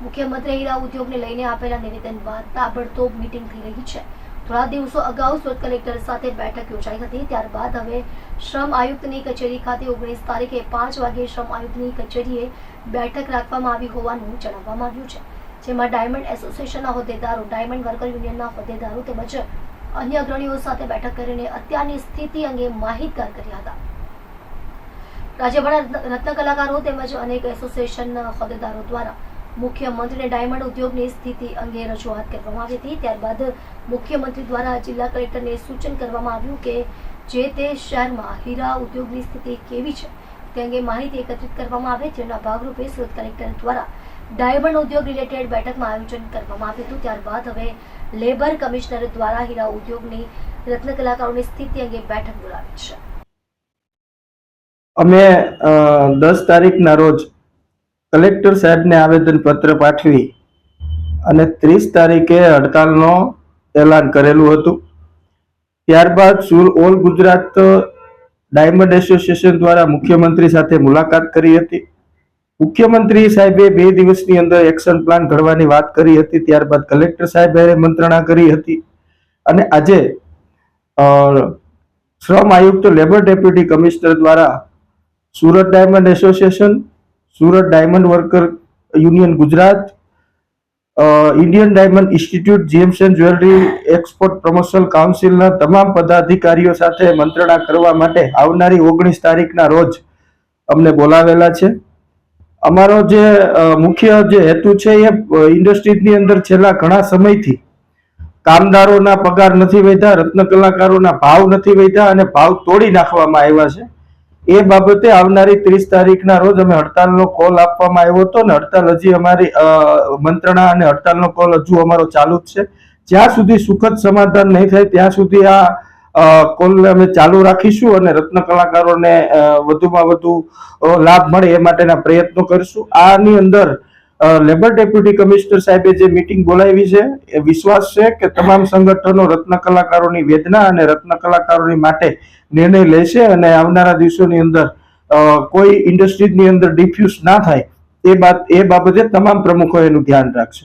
મુખ્યમંત્રી હીરા ઉદ્યોગને લઈને આપેલા નિવેદન બાદ તાબડતોબ મીટિંગ થઈ રહી છે. થોડા દિવસો અગાઉ સુરત કલેક્ટર સાથે બેઠક યોજાઈ હતી, ત્યારબાદ હવે શ્રમ આયુક્તની કચેરી ખાતે ઓગણીસ તારીખે પાંચ વાગે શ્રમ આયુક્તની કચેરીએ બેઠક રાખવામાં આવી હોવાનું જણાવવામાં આવ્યું છે. જેમાં ડાયમંડ એસોસિએશનના હોદ્દેદારો, ડાયમંડ વર્કર યુનિયનના હોદ્દેદારો તેમજ અન્ય અગ્રણીઓ સાથે બેઠક કરીને અત્યારની સ્થિતિ અંગે માહિતગાર કર્યા હતા. રાજ્યભરના રત્ન કલાકારો તેમજ અનેક એસોસિએશનના હોદ્દેદારો દ્વારા મુખ્યમંત્રીને ડાયમંડ ઉદ્યોગની સ્થિતિ અંગે રજૂઆત કરવામાં આવી હતી. ત્યારબાદ મુખ્યમંત્રી દ્વારા જિલ્લા કલેક્ટરને સૂચન કરવામાં આવ્યું કે જે તે શહેરમાં હીરા ઉદ્યોગની સ્થિતિ કેવી છે તે અંગે માહિતી એકત્રિત કરવામાં આવે. જેના ભાગરૂપે સુરત કલેક્ટર દ્વારા ડાયમંડ ઉદ્યોગ રિલેટેડ બેઠકમાં આયોજન કરવામાં આવ્યું હતું. ત્યારબાદ હવે લેબર કમિશનર દ્વારા હીરા ઉદ્યોગની રત્ન કલાકારોની સ્થિતિ અંગે બેઠક બોલાવી છે. અમે દસ તારીખના રોજ કલેક્ટર સાહેબને આવેદન પત્ર પાઠવી અને ત્રીસ તારીખે હડતાલનો એલાન કરેલું હતું. ત્યારબાદ સુર ઓલ ગુજરાત ડાયમંડ એસોસિએશન દ્વારા મુખ્યમંત્રી સાથે મુલાકાત કરી હતી. મુખ્યમંત્રી સાહેબે બે દિવસની અંદર એક્શન પ્લાન ઘડવાની વાત કરી હતી. ત્યારબાદ કલેક્ટર સાહેબે મંત્રણા કરી હતી. અને આજે શ્રમ આયુક્ત લેબર ડેપ્યુટી કમિશનર દ્વારા Surat diamond association Surat diamond worker union Gujarat Indian diamond institute જીએમસન jewellery export promotional કાઉન્સિલના તમામ પદાધિકારીઓ સાથે મંત્રણા કરવા માટે આવનારી ઓગણીસ તારીખના રોજ અમને બોલાવેલા છે. અમારો જે મુખ્ય જે હેતુ છે એ ઇન્ડસ્ટ્રીઝની અંદર છેલ્લા ઘણા સમયથી કામદારોના પગાર નથી વધ્યા, રત્ન કલાકારોના ભાવ નથી વધ્યા અને ભાવ તોડી નાખવામાં આવ્યા છે. એ બાબતે આવનારી ત્રીસ તારીખના રોજ અમે હડતાલનો કોલ આપવામાં આવ્યો હતો ને હડતાલ હજી અમારી મંત્રણા અને હડતાલનો કોલ હજુ અમારો ચાલુ જ છે. જ્યાં સુધી સુખદ સમાધાન નહીં થાય ત્યાં સુધી આ કોલ અમે ચાલુ રાખીશું અને રત્ન કલાકારોને વધુમાં વધુ લાભ મળે એ માટેના પ્રયત્નો કરીશું. આની અંદર લેબર ડેપ્યુટી કમિશનર સાહેબે જે મીટિંગ બોલાવી છે, એ વિશ્વાસ છે કે તમામ સંગઠનો રત્ન કલાકારોની વેદના અને રત્ન કલાકારોની માટે નિર્ણય લેશે અને આવનારા દિવસોની અંદર કોઈ ઇન્ડસ્ટ્રીઝની અંદર ડિફ્યુઝ ના થાય, એ બાત એ બાબતે તમામ પ્રમુખો એનું ધ્યાન રાખશે.